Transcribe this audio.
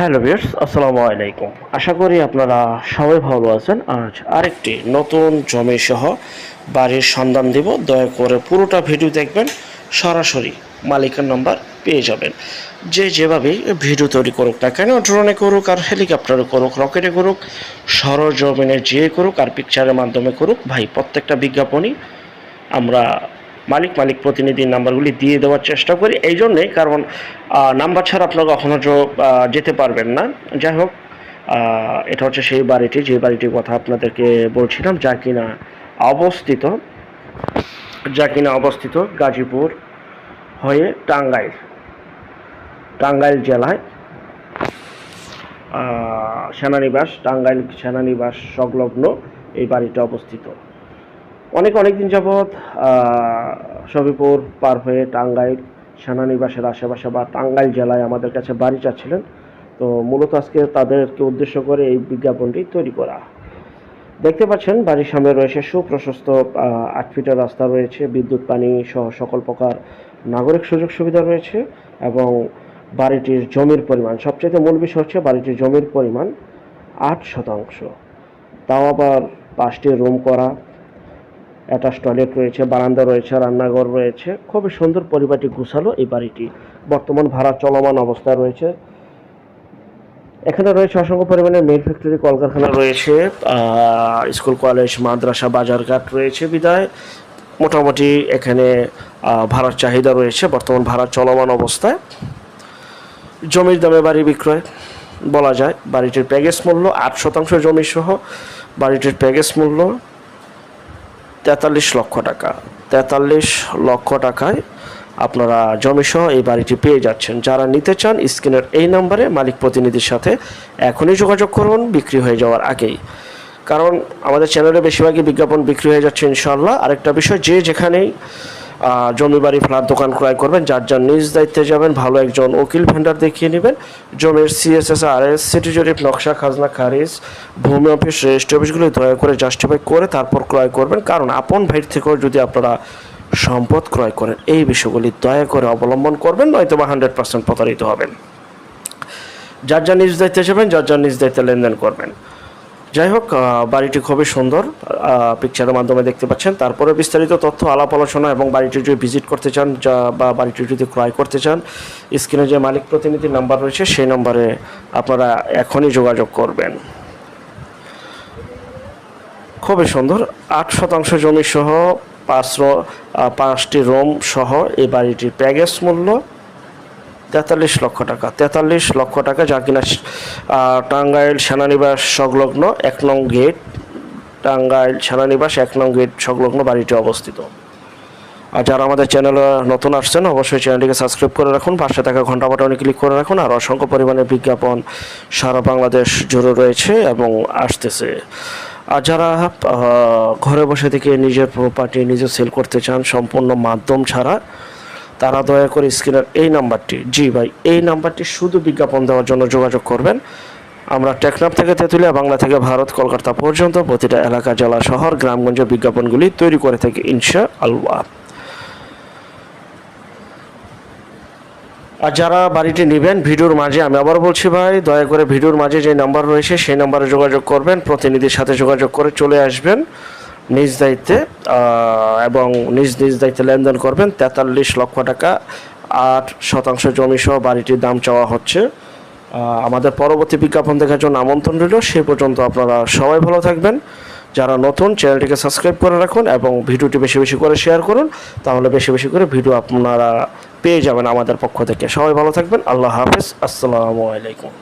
Hello viewers, আসসালামু আলাইকুম। আশা করি আপনারা সবাই ভালো আছেন। আজ আরেকটি নতুন জমি সহ বাড়ির সন্ধান দিব। দয়া করে পুরোটা ভিডিও দেখবেন, সরাসরি মালিকের নাম্বার পেয়ে যাবেন। যে যেভাবে ভিডিও তৈরি করুক না কেন, ড্রোনে করুক আর হেলিকপ্টারে করুক, রকেটে করুক, সরজমিনে যে করুক আর পিকচারের মাধ্যমে করুক, ভাই, প্রত্যেকটা বিজ্ঞাপনই আমরা মালিক মালিক প্রতিনিধির নাম্বারগুলি দিয়ে দেওয়ার চেষ্টা করি। এই জন্যেই কারণ নাম্বার ছাড়া আপনারা কখনো যেতে পারবেন না। যাই হোক এটা হচ্ছে সেই বাড়িটি, যে বাড়িটির কথা আপনাদেরকে বলছিলাম, যা কিনা অবস্থিত, যা কিনা অবস্থিত গাজীপুর হয়ে টাঙ্গাইল টাঙ্গাইল জেলায়। সেনানিবাস, টাঙ্গাইল সেনানিবাস সংলগ্ন এই বাড়িটা অবস্থিত। অনেক অনেক দিন যাবৎ সবিপুর পার হয়ে টাঙ্গাইল সেনানিবাসের আশেপাশে বা টাঙ্গাইল জেলায় আমাদের কাছে বাড়ি চাচ্ছিলেন তো মূলত আজকে তাদেরকে উদ্দেশ্য করে এই বিজ্ঞাপনটি তৈরি করা। দেখতে পাচ্ছেন, বাড়ির সামনে রয়েছে সুপ্রশস্ত আট ফিটের রাস্তা রয়েছে, বিদ্যুৎ, পানি সহ সকল প্রকার নাগরিক সুযোগ সুবিধা রয়েছে এবং বাড়িটির জমির পরিমাণ সবচেয়ে মূল বিষয় হচ্ছে বাড়িটির জমির পরিমাণ আট শতাংশ। তাও আবার পাঁচটি রুম করা অ্যাটাচ টয়লেট রয়েছে, বারান্দা রয়েছে, রান্নাঘর রয়েছে। খুবই সুন্দর পরিবারটি গুছালো এই বাড়িটি। বর্তমান ভাড়া চলমান অবস্থায় রয়েছে। এখানে রয়েছে অসংখ্য পরিমাণে মেল ফ্যাক্টরি কলকারখানা রয়েছে স্কুল, কলেজ, মাদ্রাসা, বাজারঘাট রয়েছে বিদায়। মোটামুটি এখানে ভাড়ার চাহিদা রয়েছে, বর্তমান ভাড়া চলমান অবস্থায়। জমির দামে বাড়ি বিক্রয়, বলা যায়। বাড়িটির প্যাকেজ মূল্য আট শতাংশ জমি সহ, বাড়িটির প্যাকেজ মূল্য তেতাল্লিশ লক্ষ টাকা। তেতাল্লিশ লক্ষ টাকায় আপনারা জমিসহ এই বাড়িটি পেয়ে যাচ্ছেন। যারা নিতে চান, স্ক্রিনের এই নাম্বারে মালিক প্রতিনিধির সাথে এখনই যোগাযোগ করুন, বিক্রি হয়ে যাওয়ার আগেই। কারণ আমাদের চ্যানেলে বেশিরভাগই বিজ্ঞাপন বিক্রি হয়ে যাচ্ছে ইনশাল্লাহ আরেকটা বিষয়, যে যেখানেই জমি বাড়ি ফ্ল্যাট দোকান ক্রয় করবেন, যার যার নিজ দায়িত্বে যাবেন, ভালো একজন উকিল ভেন্ডার দেখিয়ে নেবেন। জমির সিএসএস আর এস সিটি জরিপ, নকশা, খাজনা, খারিজ, ভূমি অফিস, রেজিস্ট্রি অফিসগুলো দয়া করে জাস্টিফাই করে তারপর ক্রয় করবেন। কারণ আপন ভাইয়ের থেকেও যদি আপনারা সম্পদ ক্রয় করেন, এই বিষয়গুলি দয়া করে অবলম্বন করবেন নয়তো বা হান্ড্রেড পার্সেন্ট প্রতারিত হবেন। যার যার নিজ দায়িত্বে যাবেন, যার যার নিজ দায়িত্বে লেনদেন করবেন। যাই হোক বাড়িটি খুবই সুন্দর পিকচারের মাধ্যমে দেখতে পাচ্ছেন। তারপরে বিস্তারিত তথ্য, আলাপ আলোচনা এবং বাড়িটি যদি ভিজিট করতে চান, যা বা বাড়িটি যদি ক্রয় করতে চান স্ক্রিনে যে মালিক প্রতিনিধির নাম্বার রয়েছে, সেই নম্বরে আপনারা এখনই যোগাযোগ করবেন। খুবই সুন্দর। আট শতাংশ জমি সহ পাঁচ পাঁচটি রুম সহ এই বাড়িটির প্যাকেজ মূল্য তেতাল্লিশ লক্ষ টাকা। তেতাল্লিশ লক্ষ টাকা যা কিনা টাঙ্গাইল সেনানিবাস সংলগ্ন এক নং গেট, টাঙ্গাইল সেনানিবাস এক নং গেট সংলগ্ন বাড়িটি অবস্থিত। আর যারা আমাদের চ্যানেলে নতুন আসছেন, অবশ্যই চ্যানেলটিকে সাবস্ক্রাইব করে রাখুন, পাশে থাকা ঘণ্টা বাটনে ক্লিক করে রাখুন, আর অসংখ্য পরিমাণে বিজ্ঞাপন সারা বাংলাদেশ জুড়ে রয়েছে এবং আসতেছে। আর যারা ঘরে বসে থেকে নিজের প্রপার্টি নিজে সেল করতে চান, সম্পূর্ণ মাধ্যম ছাড়া তারা দয়া করে স্ক্রিনের এই নাম্বারটি, জি ভাই, এই নাম্বারটি শুধু বিজ্ঞাপন দেওয়ার জন্য যোগাযোগ করবেন। আমরা টেকনাফ থেকে তেঁতুলিয়া, বাংলা থেকে ভারত, কলকাতা পর্যন্ত প্রতিটা এলাকা, জেলা, শহর, গ্রামগঞ্জে বিজ্ঞাপনগুলি তৈরি করে থাকি ইনশা আল্লাহ আর যারা বাড়িটি নেবেন, ভিডিওর মাঝে আমি আবার বলছি ভাই, দয়া করে ভিডিওর মাঝে যে নাম্বার রয়েছে, সেই নাম্বারে যোগাযোগ করবেন, প্রতিনিধির সাথে যোগাযোগ করে চলে আসবেন। নিজ দায়িত্বে এবং নিজ নিজ দায়িত্বে লেনদেন করবেন তেতাল্লিশ লক্ষ টাকা, আট শতাংশ জমি সহ বাড়িটির দাম চাওয়া হচ্ছে। আমাদের পরবর্তী বিজ্ঞাপন দেখার জন্য আমন্ত্রণ রইল। সে পর্যন্ত আপনারা সবাই ভালো থাকবেন। যারা নতুন, চ্যানেলটিকে সাবস্ক্রাইব করে রাখুন এবং ভিডিওটি বেশি বেশি করে শেয়ার করুন, তাহলে বেশি বেশি করে ভিডিও আপনারা পেয়ে যাবেন আমাদের পক্ষ থেকে। সবাই ভালো থাকবেন। আল্লাহ হাফিজ। আসসালামু আলাইকুম।